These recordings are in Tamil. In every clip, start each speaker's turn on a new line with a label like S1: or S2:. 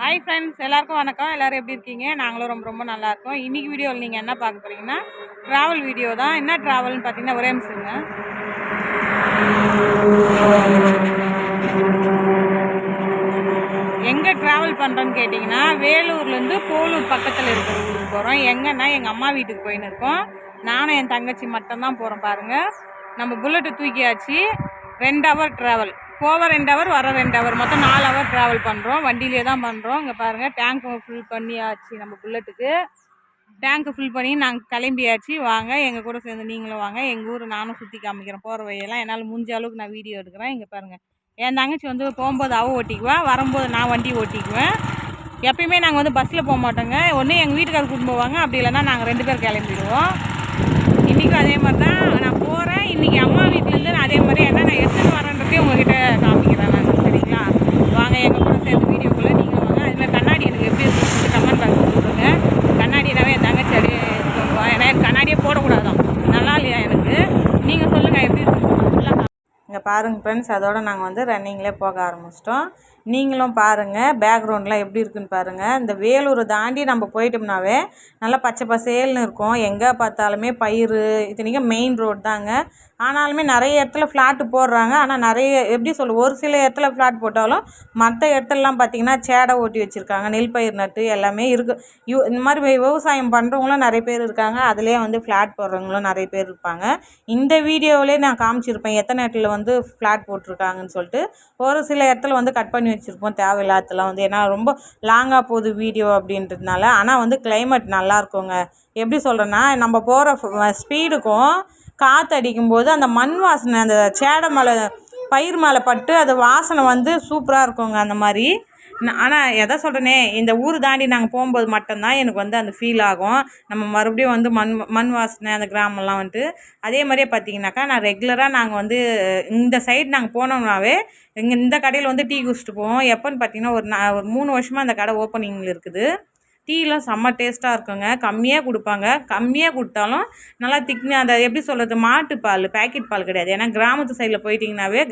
S1: ஹாய் ஃப்ரெண்ட்ஸ் எல்லாருக்கும் வணக்கம். எல்லாரும் எப்படி இருக்கீங்க? நாங்களும் ரொம்ப ரொம்ப நல்லாயிருக்கோம் இன்றைக்கி வீடியோவில் நீங்கள் என்ன பார்க்க போகிறீங்கன்னா ட்ராவல் வீடியோ தான். என்ன ட்ராவல்னு பார்த்தீங்கன்னா ஒரே நிமிஷங்க எங்கே ட்ராவல் பண்ணுறோன்னு கேட்டிங்கன்னா வேலூர்லேருந்து போலூர் பக்கத்தில் இருக்கிற ஊருக்கு போகிறோம் எங்கன்னா எங்கள் அம்மா வீட்டுக்கு போயின்னு இருக்கோம். நானும் என் தங்கச்சி மட்டும்தான் போகிறோம் பாருங்கள் நம்ம புல்லட்டு தூக்கியாச்சு. ரெண்டு ஹவர் ட்ராவல் போக ரெண்டு ஹவர் வர ரெண்டு ஹவர் மொத்தம் நாலு ஹவர் ட்ராவல் பண்ணுறோம் வண்டியிலே தான் பண்ணுறோம் இங்கே பாருங்கள் டேங்க் ஃபுல் பண்ணியாச்சு நம்ம புல்லட்டுக்கு டேங்க்கு ஃபில் பண்ணி நாங்கள் கிளம்பியாச்சு. வாங்க எங்கள் கூட சேர்ந்து நீங்களும் வாங்க. எங்கள் ஊர் நானும் சுற்றி காமிக்கிறேன். போகிற வழியெல்லாம் என்னால் முடிஞ்ச அளவுக்கு நான் வீடியோ எடுக்கிறேன். இங்கே பாருங்கள் என் தங்கச்சி வந்து போகும்போது அவள் ஓட்டிக்குவா. வரும்போது நான் வண்டி ஓட்டிக்குவேன். எப்பயுமே நாங்கள் வந்து பஸ்ஸில் போக மாட்டோங்க. ஒன்று எங்கள் வீட்டுக்காரர் கூட்டிட்டு போவாங்க. அப்படி இல்லைன்னா நாங்கள் ரெண்டு பேர் கிளம்பிடுவோம். இன்றைக்கும் அதே மாதிரி தான் நான் போகிறேன் இன்றைக்கி அம்மா வீட்டிலேருந்து நான் அதே மாதிரி என்ன நான் எடுத்துகிட்டு வரேன்றதே உங்ககிட்ட காமிக்கிறேன் நான் சரிங்களா? வாங்க எங்கள் கூட சேர்ந்து வீடியோக்குள்ளே நீங்கள் வாங்க. அதில் கண்ணாடி எனக்கு எப்படி இருக்குன்னு கமெண்ட் பாக்ஸ் சொல்லுங்க கண்ணாடினாவே என் தங்கச்சி அப்படியே ஏன்னா எனக்கு கண்ணாடியே போடக்கூடாதான். நல்லா இல்லையா எனக்கு? நீங்கள் சொல்லுங்கள் எப்படி இருக்குன்னு இங்கே பாருங்கள் ஃப்ரெண்ட்ஸ் அதோட நாங்கள் வந்து ரன்னிங்லேயே போக ஆரம்பிச்சிட்டோம். நீங்களும் பாருங்கள் பேக்ரவுண்ட்லாம் எப்படி இருக்குன்னு பாருங்கள் இந்த வேலூரை தாண்டி நம்ம போயிட்டோம்னாவே நல்லா பச்சை பசேல்னு இருக்கும். எங்கே பார்த்தாலுமே பயிர் இத்தனைக்கும் மெயின் ரோடு தாங்க. ஆனாலுமே நிறைய இடத்துல ஃப்ளாட்டு போடுறாங்க. ஆனால் நிறைய எப்படி சொல்ல ஒரு சில இடத்துல ஃப்ளாட் போட்டாலும் மற்ற இடத்துலலாம் பார்த்திங்கன்னா சேடை ஓட்டி வச்சுருக்காங்க. நெல் பயிர் நட்டு எல்லாமே இருக்குது யூ இந்த மாதிரி விவசாயம் பண்ணுறவங்களும் நிறைய பேர் இருக்காங்க. அதுலேயே வந்து ஃப்ளாட் போடுறவங்களும் நிறைய பேர் இருப்பாங்க. இந்த வீடியோவிலே நான் காமிச்சிருப்பேன் எத்தனை இடத்துல வந்து ஃப்ளாட் போட்டிருக்காங்கன்னு சொல்லிட்டு. ஒரு சில இடத்துல வந்து கட் பண்ணி வச்சுருப்போம். தேவையில்லாதலாம் வந்து ஏன்னா ரொம்ப லாங்காக போகுது வீடியோ அப்படின்றதுனால. ஆனால் வந்து கிளைமேட் நல்லா இருக்குங்க. எப்படி சொல்கிறேன்னா நம்ம போகிற ஸ்பீடுக்கும் காற்று அடிக்கும்போது அந்த மண் வாசனை அந்த சேடை மேலே பயிர் மேலே பட்டு அது வாசனை வந்து சூப்பராக இருக்குங்க அந்த மாதிரி. ஆனால் எதை சொல்கிறேனே இந்த ஊர் தாண்டி நாங்கள் போகும்போது மட்டும்தான் எனக்கு வந்து அந்த ஃபீல் ஆகும். நம்ம மறுபடியும் வந்து மண் மண் வாசனை அந்த கிராமம்லாம் வந்துட்டு அதே மாதிரியே பார்த்தீங்கன்னாக்கா நான் ரெகுலராக நாங்கள் வந்து இந்த சைடு நாங்கள் போனோம்னாவே இங்கே இந்த கடையில் வந்து டீ குடிச்சிட்டு போவோம். எப்போன்னு பார்த்தீங்கன்னா ஒரு நான் ஒரு மூணு வருஷமாக அந்த கடை ஓப்பனிங்கில் இருக்குது. டீலாம் செம்ம டேஸ்ட்டாக இருக்குங்க. கம்மியாக கொடுப்பாங்க. கம்மியாக கொடுத்தாலும் நல்லா திக்னு அதை எப்படி சொல்கிறது மாட்டுப்பால் பேக்கெட் பால் கிடையாது. ஏன்னா கிராமத்து சைடில் போயிட்டிங்கனாவே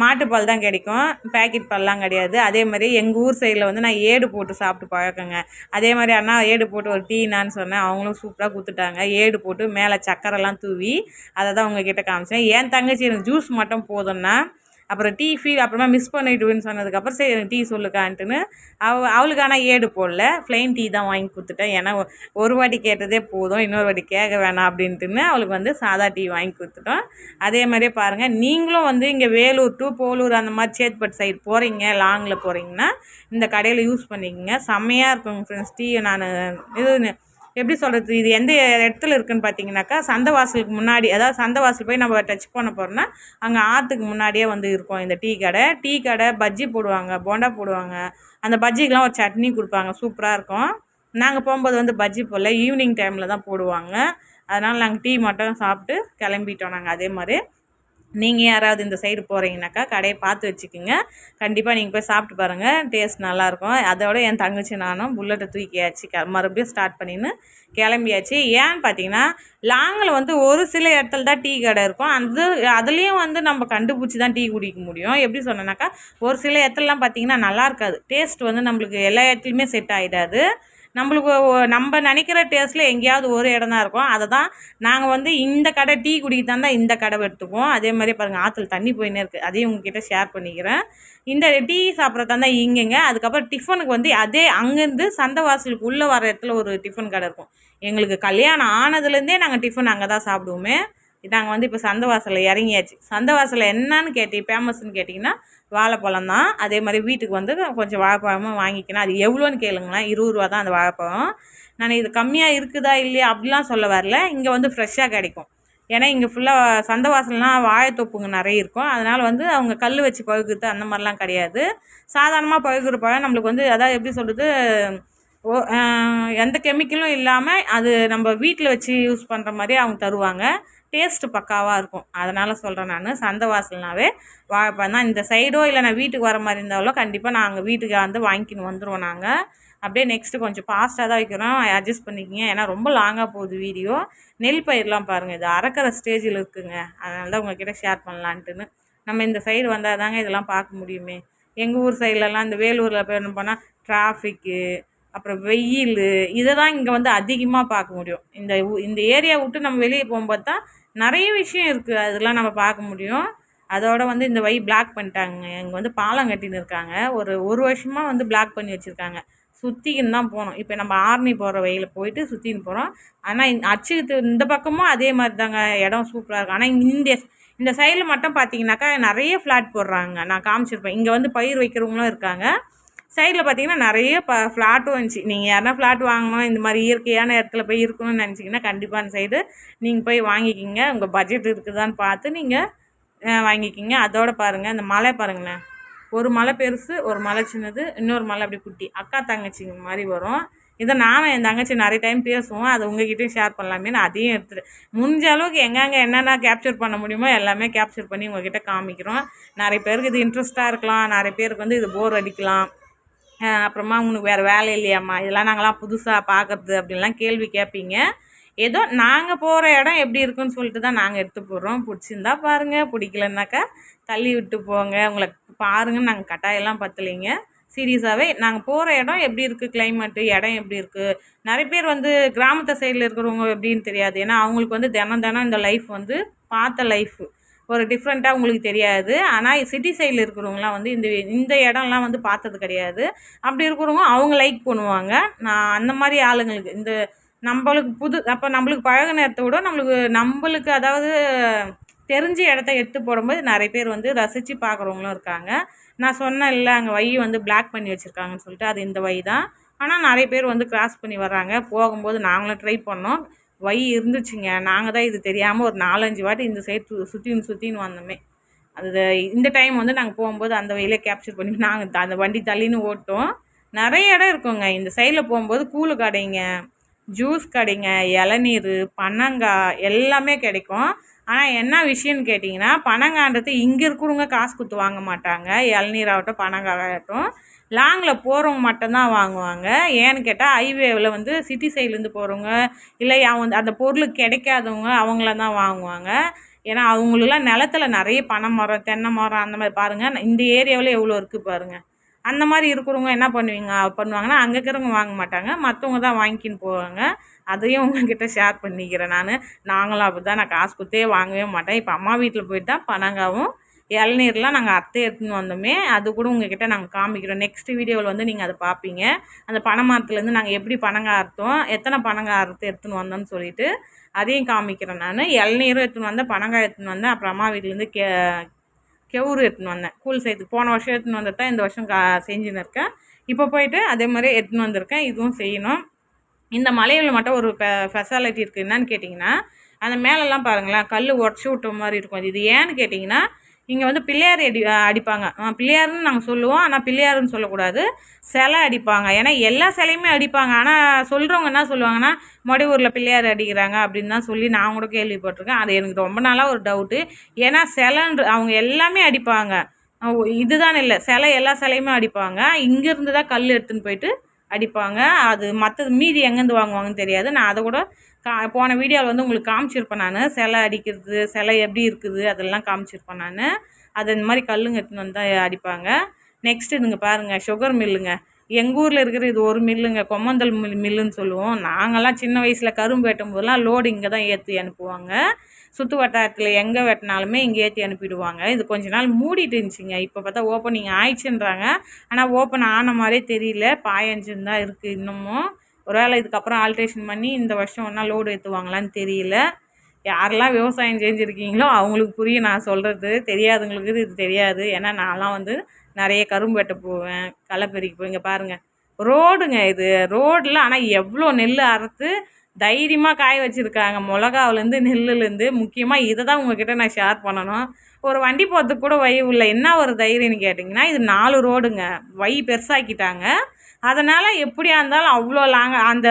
S1: மாட்டுப்பால் தான் கிடைக்கும். பேக்கெட் பால்லாம் கிடையாது. அதே மாதிரி எங்கள் ஊர் சைடில் வந்து நான் ஏடு போட்டு சாப்பிட்டு பழக்கங்க. அதே மாதிரி அண்ணா ஏடு போட்டு ஒரு டீனான்னு சொன்னேன். அவங்களும் சூப்பராக கொடுத்துட்டாங்க. ஏடு போட்டு மேலே சக்கரைலாம் தூவி அதை தான் உங்ககிட்ட காமிச்சேன். என் தங்கச்சி எனக்கு ஜூஸ் மட்டும் போதும்னா அப்புறம் டீ ஃபீ அப்புறமா மிஸ் பண்ணிவிடுவேன்னு சொன்னதுக்கப்புறம் சரி எனக்கு டீ சொல்லுக்கான்ட்டுன்னு அவ அவளுக்கு ஆனால் ஏடு போடல. ப்ளைன் டீ தான் வாங்கி கொடுத்துட்டேன். ஏன்னா ஒரு வாட்டி கேட்டதே போதும் இன்னொரு வாட்டி கேட்க வேணாம் அப்படின்ட்டுன்னு அவளுக்கு வந்து சாதா டீ வாங்கி கொடுத்துட்டோம். அதே மாதிரியே பாருங்கள் நீங்களும் வந்து இங்கே வேலூர் டு போலூர் அந்த மாதிரி சேத்பட் சைடு போகிறீங்க லாங்கில் போகிறீங்கன்னா இந்த கடையில் யூஸ் பண்ணிக்கோங்க. செம்மையாக இருக்குங்க ஃப்ரெண்ட்ஸ் டீ நான் இது எப்படி சொல்கிறது இது எந்த இடத்துல இருக்குன்னு பார்த்தீங்கன்னாக்கா சந்தை வாசலுக்கு முன்னாடி அதாவது சந்தை வாசல் போய் நம்ம டச் பண்ண போகிறோம்னா அங்கே ஆற்றுக்கு முன்னாடியே வந்து இருக்கும் இந்த டீ கடை. டீ கடை பஜ்ஜி போடுவாங்க போண்டா போடுவாங்க. அந்த பஜ்ஜிக்கெலாம் ஒரு சட்னி கொடுப்பாங்க சூப்பராக இருக்கும். நாங்கள் போகும்போது வந்து பஜ்ஜி போடல ஈவினிங் டைமில் தான் போடுவாங்க. அதனால் நாங்கள் டீ மட்டும் சாப்பிட்டு கிளம்பிட்டோம் நாங்கள் அதே மாதிரி. நீங்கள் யாராவது இந்த சைடு போகிறீங்கனாக்கா கடையை பார்த்து வச்சுக்கோங்க. கண்டிப்பாக நீங்கள் போய் சாப்பிட்டு பாருங்கள் டேஸ்ட் நல்லாயிருக்கும். அதோட என் தங்கச்சி நானும் புல்லட்டை தூக்கியாச்சு. க மறுபடியும் ஸ்டார்ட் பண்ணின்னு கிளம்பியாச்சு. ஏன்னு பார்த்தீங்கன்னா லாங்கில் வந்து ஒரு சில இடத்துல தான் டீ கடை இருக்கும். அது அதுலேயும் வந்து நம்ம கண்டுபிடிச்சி தான் டீ குடிக்க முடியும். எப்படி சொன்னனாக்கா ஒரு சில இடத்துலலாம் பார்த்தீங்கன்னா நல்லா இருக்காது. டேஸ்ட் வந்து நம்மளுக்கு எல்லா இடத்துலையுமே செட் ஆகிடாது நம்மளுக்கு நம்ம நினைக்கிற டேஸ்ட்டில் எங்கேயாவது ஒரு இடம் தான் இருக்கும். அதை தான் நாங்கள் வந்து இந்த கடை டீ குடிக்க தான் இந்த கடை எடுத்துப்போம் அதே மாதிரி பாருங்கள் ஆற்றுல தண்ணி போயின்னே இருக்குது அதையும் உங்ககிட்ட ஷேர் பண்ணிக்கிறேன். இந்த டீ சாப்பிட்றது தான் இங்கேங்க. அதுக்கப்புறம் டிஃபனுக்கு வந்து அதே அங்கேருந்து சந்தை வாசலுக்கு உள்ளே வர இடத்துல ஒரு டிஃபன் கடை இருக்கும். எங்களுக்கு கல்யாணம் ஆனதுலேருந்தே நாங்கள் டிஃபன் அங்கே தான் சாப்பிடுவோமே. நாங்கள் வந்து இப்போ சந்தை வாசலில் இறங்கியாச்சு. சந்தை வாசலில் என்னன்னு கேட்டி ஃபேமஸ்ன்னு கேட்டிங்கன்னா வாழைப்பழம் தான். அதே மாதிரி வீட்டுக்கு வந்து கொஞ்சம் வாழைப்பழமும் வாங்கிக்கணும். அது எவ்வளோன்னு கேளுங்களேன். இருபது ரூபா தான் அந்த வாழைப்பழம். நான் இது கம்மியாக இருக்குதா இல்லையா அப்படிலாம் சொல்ல வரல. இங்கே வந்து ஃப்ரெஷ்ஷாக கிடைக்கும். ஏன்னா இங்கே ஃபுல்லாக சந்தை வாசல்னால் வாழைத்தோப்புங்க நிறைய இருக்கும். அதனால் வந்து அவங்க கல் வச்சு பழுக்கிறது அந்த மாதிரிலாம் கிடையாது. சாதாரணமாக பழுக்கிற பழம் நம்மளுக்கு வந்து அதாவது எப்படி சொல்கிறது ஓ எந்த கெமிக்கலும் இல்லாமல் அது நம்ம வீட்டில் வச்சு யூஸ் பண்ணுற மாதிரி அவங்க தருவாங்க. டேஸ்ட்டு பக்காவாக இருக்கும். அதனால் சொல்கிறேன் நான். சந்தை வாசல்னாவே வாழைப்பழம் தான். இந்த சைடோ இல்லை நான் வீட்டுக்கு வர மாதிரி இருந்தாலும் கண்டிப்பாக நாங்கள் வீட்டுக்கு வந்து வாங்கிக்கின்னு வந்துடுவோம் நாங்கள் அப்படியே நெக்ஸ்ட்டு கொஞ்சம் ஃபாஸ்ட்டாக தான் வைக்கிறோம். அட்ஜஸ்ட் பண்ணிக்கிங்க. ஏன்னா ரொம்ப லாங்காக போகுது வீடியோ நெல் பயிர்லாம் பாருங்கள் இது அறக்கிற ஸ்டேஜில் இருக்குங்க. அதனால தான் உங்ககிட்ட ஷேர் பண்ணலான்ட்டுன்னு. நம்ம இந்த சைடு வந்தால் தாங்க இதெல்லாம் பார்க்க முடியுமே. எங்கள் ஊர் சைட்லலாம் இந்த வேலூரில் போய் என்ன போனால் டிராஃபிக்கு அப்புறம் வெயில் இதை தான் இங்கே வந்து அதிகமாக பார்க்க முடியும். இந்த இந்த ஏரியா விட்டு நம்ம வெளியே போகும்போது தான் நிறைய விஷயம் இருக்குது அதெல்லாம் நம்ம பார்க்க முடியும். அதோட வந்து இந்த வழி பிளாக் பண்ணிட்டாங்க. இங்கே வந்து பாலம் கட்டின்னு இருக்காங்க. ஒரு ஒரு வருஷமாக வந்து பிளாக் பண்ணி வச்சுருக்காங்க. சுற்றிக்கின்னு தான் போகணும் இப்போ நம்ம ஆர்னி போகிற வழியில் போயிட்டு சுற்றின்னு போகிறோம் ஆனால் இந்த அச்சுக்கு இந்த பக்கமும் அதே மாதிரி தாங்க இடம் சூப்பராக இருக்கும் ஆனால் இந்த இந்த சைடில் மட்டும் பார்த்தீங்கன்னாக்கா நிறைய ஃப்ளாட் போடுறாங்க. நான் காமிச்சிருப்பேன். இங்கே வந்து பயிர் வைக்கிறவங்களும் இருக்காங்க. சைடில் பார்த்தீங்கன்னா நிறைய ப ஃப்ளாட்டும் இருந்துச்சு நீங்கள் யாருனா ஃப்ளாட் வாங்கணும் இந்த மாதிரி இயற்கையான இடத்துல போய் இருக்கணும்னு நினச்சிங்கன்னா கண்டிப்பாக அந்த சைடு நீங்கள் போய் வாங்கிக்கிங்க. உங்கள் பட்ஜெட் இருக்குதான்னு பார்த்து நீங்கள் வாங்கிக்கிங்க. அதோட பாருங்கள் இந்த மலை பாருங்களேன். ஒரு மலை பெருசு ஒரு மலை சின்னது இன்னொரு மலை அப்படி குட்டி. அக்கா தங்கச்சிங்க மாதிரி வரும். இதை நானும் என் தங்கச்சி நிறைய டைம் பேசுவோம். அதை உங்ககிட்டயும் ஷேர் பண்ணலாமே. நான் அதையும் எடுத்துகிட்டு முடிஞ்ச அளவுக்கு எங்கெங்கே என்னென்ன கேப்சர் பண்ண முடியுமோ எல்லாமே கேப்சர் பண்ணி உங்ககிட்ட காமிக்கிறோம். நிறைய பேருக்கு இது இன்ட்ரெஸ்ட்டாக இருக்கலாம். நிறைய பேருக்கு வந்து இது போர் அடிக்கலாம். அப்புறமா உனக்கு வேறு வேலை இல்லையாம்மா? இதெல்லாம் நாங்களாம் புதுசாக பார்க்கறது அப்படின்லாம் கேள்வி கேட்பீங்க. ஏதோ நாங்கள் போகிற இடம் எப்படி இருக்குன்னு சொல்லிட்டு தான் நாங்கள் எடுத்து போடுறோம். பிடிச்சிருந்தா பாருங்கள் பிடிக்கலன்னாக்கா தள்ளி விட்டு போங்க. உங்களை பாருங்கன்னு நாங்கள் கட்டாயெல்லாம் பத்தலைங்க. சீரியஸாகவே நாங்கள் போகிற இடம் எப்படி இருக்குது கிளைமேட்டு இடம் எப்படி இருக்குது நிறைய பேர் வந்து கிராமத்து சைடில் இருக்கிறவங்க எப்படின்னு தெரியாது. ஏன்னா அவங்களுக்கு வந்து தினம் தினம் இந்த லைஃப் வந்து பார்த்த லைஃப் ஒரு டிஃப்ரெண்ட்டாக உங்களுக்கு தெரியாது. ஆனால் சிட்டி சைடில் இருக்கிறவங்களாம் வந்து இந்த இந்த இடம்லாம் வந்து பார்த்தது கிடையாது. அப்படி இருக்கிறவங்க அவங்க லைக் பண்ணுவாங்க. நான் அந்த மாதிரி ஆளுங்களுக்கு இந்த நம்மளுக்கு புது அப்போ நம்மளுக்கு பழகின இடத்த விட நம்மளுக்கு நம்மளுக்கு அதாவது தெரிஞ்ச இடத்த எடுத்து போடும்போது நிறைய பேர் வந்து ரசித்து பார்க்குறவங்களும் இருக்காங்க. நான் சொன்னேன் இல்லை அங்கே வை வந்து பிளாக் பண்ணி வச்சுருக்காங்கன்னு சொல்லிட்டு அது இந்த வை தான். ஆனால் நிறைய பேர் வந்து கிராஸ் பண்ணி வர்றாங்க. போகும்போது நாங்களும் ட்ரை பண்ணோம். வை இருந்துச்சுங்க. நாங்கள் தான் இது தெரியாமல் ஒரு நாலஞ்சு வாட்டி இந்த சைடு சுற்றின்னு சுற்றின்னு வந்தோமே. அது இந்த டைம் வந்து நாங்கள் போகும்போது அந்த வழியிலே கேப்சர் பண்ணி நாங்கள் அந்த வண்டி தள்ளின்னு ஓட்டோம். நிறைய இடம் இருக்குங்க. இந்த சைடில் போகும்போது கூழு கடைங்க ஜூஸ் கடைங்க இளநீர் பனங்காய் எல்லாமே கிடைக்கும். ஆனால் என்ன விஷயம்னு கேட்டிங்கன்னா பனங்கான்றது இங்கே இருக்கிறவங்க காசு கொடுத்து வாங்க மாட்டாங்க. இளநீராகட்டும் பனங்காயாகட்டும் லாங்கில் போகிறவங்க மட்டும்தான் வாங்குவாங்க. ஏன்னு கேட்டால் ஹைவேவில் வந்து சிட்டி சைட்லேருந்து போகிறவங்க இல்லை அவங்க அந்த பொருள் கிடைக்காதவங்க அவங்கள தான் வாங்குவாங்க. ஏன்னா அவங்களுக்குலாம் நிலத்துல நிறைய பனை மரம் தென்னை மரம் அந்த மாதிரி பாருங்கள் இந்த ஏரியாவில் எவ்வளோ இருக்குது பாருங்கள் அந்த மாதிரி இருக்கிறவங்க என்ன பண்ணுவீங்க? பண்ணுவாங்கன்னா அங்கே இருக்கிறவங்க வாங்க மாட்டாங்க. மற்றவங்க தான் வாங்கிக்கின்னு போவாங்க. அதையும் உங்ககிட்ட ஷேர் பண்ணிக்கிறேன் நான். நாங்களும் அப்படி தான் நான் காசு கொடுத்தே வாங்கவே மாட்டேன். இப்போ அம்மா வீட்டில் போயிட்டு தான் பனங்காவும் இளநீர்லாம் நாங்கள் அத்தை எடுத்துன்னு வந்தோமே அது கூட உங்ககிட்ட நாங்கள் காமிக்கிறோம். நெக்ஸ்ட் வீடியோவில் வந்து நீங்கள் அதை பார்ப்பீங்க அந்த பனை மரத்துலேருந்து நாங்கள் எப்படி பனங்காய் அறுத்தோம் எத்தனை பனங்காய் அறுத்து எடுத்துன்னு வந்தோம்னு சொல்லிட்டு அதையும் காமிக்கிறேன் நான். இளநீரும் எடுத்துன்னு வந்தேன் பனங்காய் எடுத்துன்னு வந்தேன் அப்புறம் அம்மா வீட்டிலேருந்து கே கெவுரு எடுத்துன்னு வந்தேன். கூழ் செய்யறதுக்கு போன வருஷம் எடுத்துன்னு வந்தது தான் இந்த வருஷம் கா செஞ்சுன்னு இருக்கேன். இப்போ போயிட்டு அதே மாதிரி எடுத்துன்னு வந்திருக்கேன் இதுவும் செய்யணும். இந்த மலையில் மட்டும் ஒரு ஃபெ ஃபெசாலிட்டி இருக்குது என்னன்னு கேட்டிங்கன்னா அந்த மேலெல்லாம் பாருங்களேன் கல் உடச்சி விட்ட மாதிரி இருக்கும். இது ஏன்னு கேட்டிங்கன்னா இங்கே வந்து பிள்ளையார் அடி அடிப்பாங்க. பிள்ளையார்னு பிள்ளையாருன்னு நாங்கள் சொல்லுவோம். ஆனால் பிள்ளையாருன்னு சொல்லக்கூடாது. சிலை அடிப்பாங்க. ஏன்னா எல்லா சிலையுமே அடிப்பாங்க. ஆனால் சொல்கிறவங்க என்ன சொல்லுவாங்கன்னா மொடையூரில் பிள்ளையார் அடிக்கிறாங்க அப்படின்னு தான் சொல்லி நான் கூட கேள்விப்பட்டிருக்கேன். அது எனக்கு ரொம்ப நாளாக ஒரு டவுட்டு. ஏன்னா சிலைன்ற அவங்க எல்லாமே அடிப்பாங்க. இதுதான் இல்லை. சிலை எல்லா சிலையுமே அடிப்பாங்க. இங்கேருந்து தான் கல் எடுத்துன்னு போயிட்டு அடிப்பாங்க. அது மற்றது மீதி எங்கேருந்து வாங்குவாங்கன்னு தெரியாது. நான் அதை கூட கா போன வீடியோவில் வந்து உங்களுக்கு காமிச்சிருப்பேன் நான். சிலை அடிக்கிறது சிலை எப்படி இருக்குது அதெல்லாம் காமிச்சிருப்பேன் நான். அது இந்த மாதிரி கல்லுங்க எடுத்துன்னு வந்து அடிப்பாங்க. நெக்ஸ்ட் இதுங்க பாருங்கள் சுகர் மில்லுங்க எங்கள் ஊரில் இருக்கிற இது ஒரு மில்லுங்க கொம்மந்தல் மில் மில்லுன்னு சொல்லுவோம். நாங்கள்லாம் சின்ன வயசில் கரும்பு வெட்டும் போதெல்லாம் லோடு இங்கே தான் ஏற்றி அனுப்புவாங்க. சுற்று வட்டாரத்தில் எங்கே வெட்டினாலுமே இங்கே ஏற்றி அனுப்பிடுவாங்க. இது கொஞ்ச நாள் மூடிட்டு இருந்துச்சுங்க. இப்போ பார்த்தா ஓப்பனிங் ஆயிடுச்சுன்றாங்க. ஆனால் ஓப்பன் ஆன மாதிரியே தெரியல. பாயஞ்சுன்னு தான் இருக்குது இன்னமும். ஒருவேளை இதுக்கப்புறம் ஆல்ட்ரேஷன் பண்ணி இந்த வருஷம் ஒன்றா லோடு ஏற்றுவாங்களான்னு தெரியல. யாரெல்லாம் விவசாயம் செஞ்சுருக்கீங்களோ அவங்களுக்கு புரியும் நான் சொல்கிறது தெரியாதவங்களுக்கு இது தெரியாது. ஏன்னா நான்லாம் வந்து நிறைய கரும்பு வெட்ட போவேன் களை பறிக்க இங்கே பாருங்கள் ரோடுங்க இது. ரோடில் ஆனால் எவ்வளோ நெல் அறுத்து தைரியமாக காய வச்சுருக்காங்க. மிளகாவுலேருந்து நெல்லுலேருந்து. முக்கியமாக இதை தான் உங்ககிட்ட நான் ஷேர் பண்ணணும். ஒரு வண்டி போகிறதுக்கு கூட வழி இல்லை. என்ன ஒரு தைரியம்னு கேட்டிங்கன்னா இது நாலு ரோடுங்க. வை பெருசாக்கிட்டாங்க. அதனால் எப்படியா இருந்தாலும் அவ்வளோ லாங் அந்த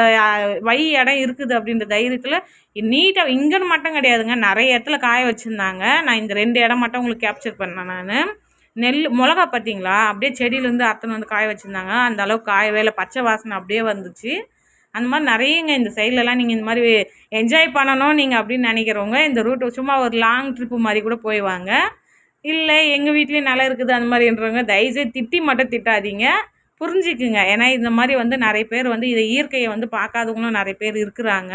S1: வை இடம் இருக்குது அப்படின்ற தைரியத்தில் நீட்டாக இங்கேன்னு மட்டும் கிடையாதுங்க. நிறைய இடத்துல காய வச்சுருந்தாங்க. நான் இந்த ரெண்டு இடம் மட்டும் உங்களுக்கு கேப்சர் பண்ணேன் நான். நெல் மிளகா பார்த்தீங்களா அப்படியே செடியிலேருந்து அத்தனை வந்து காய வச்சுருந்தாங்க. அந்த அளவுக்கு காயவே இல்லை. பச்சை வாசனை அப்படியே வந்துச்சு. அந்த மாதிரி நிறையங்க இந்த சைட்லலாம் நீங்கள் இந்த மாதிரி என்ஜாய் பண்ணணும் நீங்கள் அப்படின்னு நினைக்கிறவங்க இந்த ரூட்டு சும்மா ஒரு லாங் ட்ரிப்பு மாதிரி கூட போய் வாங்க. இல்லை எங்கள் வீட்லேயும் நல்லா இருக்குது அந்த மாதிரின்றவங்க தயவுசெய்து திட்டி மட்டும் திட்டாதீங்க. புரிஞ்சுக்குங்க. ஏன்னா இந்த மாதிரி வந்து நிறைய பேர் வந்து இதை இயற்கையை வந்து பார்க்காதவங்களும் நிறைய பேர் இருக்கிறாங்க.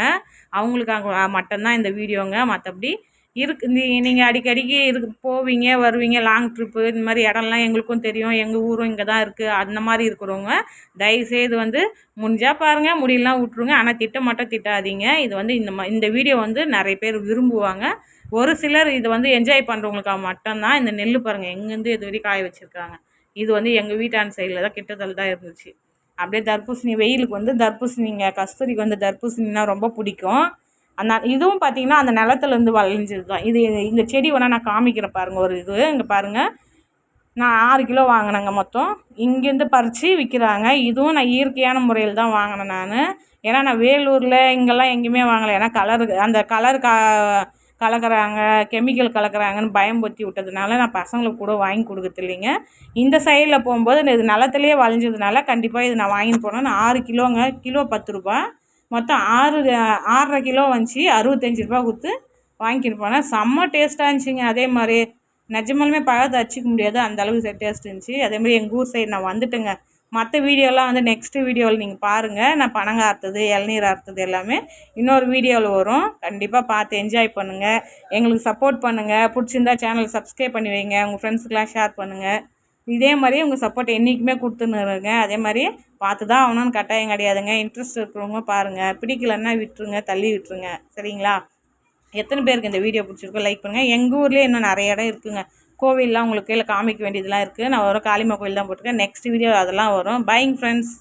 S1: அவங்களுக்காக மட்டும்தான் இந்த வீடியோங்க. மற்றபடி இருக்கு நீ நீங்கள் அடிக்கடிக்கு இதுக்கு போவீங்க வருவீங்க லாங் ட்ரிப்பு இந்த மாதிரி இடம்லாம் எங்களுக்கும் தெரியும். எங்கள் ஊரும் இங்கே தான் இருக்குது அந்த மாதிரி இருக்கிறவங்க தயவுசெய்து வந்து முடிஞ்சால் பாருங்கள் முடியலாம் விட்ருங்க ஆனால் திட்ட மட்டும் திட்டாதீங்க. இது வந்து இந்த மா இந்த வீடியோ வந்து நிறைய பேர் விரும்புவாங்க. ஒரு சிலர் இது வந்து என்ஜாய் பண்ணுறவங்களுக்காக மட்டும்தான் இந்த நெல் பாருங்கள் எங்கேருந்து இது வரைக்கும் காய வச்சுருக்காங்க. இது வந்து எங்கள் வீட்டான் சைடில் தான் கிட்டத்தில் தான் இருந்துச்சு. அப்படியே தர்பூசணி வெயிலுக்கு வந்து தர்பூசணிங்க கஸ்தூரிக்கு வந்து தர்பூசணின்னா ரொம்ப பிடிக்கும். அந்த இதுவும் பார்த்தீங்கன்னா அந்த நிலத்துலேருந்து வளைஞ்சது தான் இது இந்த செடி வேணால் நான் காமிக்கிறேன் பாருங்கள் ஒரு இது. இங்கே பாருங்கள் நான் ஆறு கிலோ வாங்கினேங்க மொத்தம். இங்கேருந்து பறித்து விற்கிறாங்க இதுவும் நான் இயற்கையான முறையில் தான் வாங்கினேன் நான். ஏன்னா நான் வேலூரில் இங்கெல்லாம் எங்கேயுமே வாங்கலை. ஏன்னா கலரு அந்த கலர் கா கலக்கிறாங்க கெமிக்கல் கலக்கிறாங்கன்னு பயம்படுத்தி விட்டதுனால நான் பசங்களுக்கு கூட வாங்கி கொடுக்குறது இல்லைங்க. இந்த சைடில் போகும்போது இது நிலத்துலேயே வளைஞ்சதுனால கண்டிப்பாக இது நான் வாங்கிட்டு போனேன். நான் ஆறு கிலோங்க கிலோ பத்து ரூபா மொத்தம் ஆறு ஆறரை கிலோ வந்துச்சு. அறுபத்தஞ்சி ரூபா கொடுத்து வாங்கிட்டு போனேன் செம்ம டேஸ்ட்டாக இருந்துச்சுங்க. அதே மாதிரி நிஜமாலுமே பழத்தை அச்சிக்க முடியாது. அந்தளவுக்கு டேஸ்ட் இருந்துச்சு. அதேமாதிரி எங்கள் ஊர் சைடு நான் வந்துட்டேங்க. மற்ற வீடியோலாம் வந்து நெக்ஸ்ட் வீடியோவில் நீங்கள் பாருங்கள் நான் பனங்க அறுத்தது இளநீர் அறுத்தது எல்லாமே இன்னொரு வீடியோவில் வரும். கண்டிப்பாக பார்த்து என்ஜாய் பண்ணுங்கள் எங்களுக்கு சப்போர்ட் பண்ணுங்கள் பிடிச்சிருந்தா சேனல் சப்ஸ்கிரைப் பண்ணி வைங்க. உங்கள் ஃப்ரெண்ட்ஸுக்கெலாம் ஷேர் பண்ணுங்கள் இதே மாதிரி உங்கள் சப்போர்ட் என்றைக்குமே கொடுத்துன்னுருங்க அதே மாதிரி பார்த்து தான் ஆகணும்னு கட்டாயம் கிடையாதுங்க. இன்ட்ரெஸ்ட் இருக்கிறவங்க பாருங்கள் பிடிக்கலன்னா விட்டுருங்க தள்ளி விட்டுருங்க. சரிங்களா? எத்தனை பேருக்கு இந்த வீடியோ பிடிச்சிருக்கோ லைக் பண்ணுங்கள் எங்கள் ஊர்லேயே இன்னும் நிறைய இடம் இருக்குதுங்க கோவில்லாம் உங்களுக்கு கீழே காமிக்க வேண்டியதெல்லாம் இருக்குது நான் வரும் காளிமா கோயில் தான் போட்டிருக்கேன். நெக்ஸ்ட் வீடியோ அதெல்லாம் வரும். பைங் ஃப்ரெண்ட்ஸ்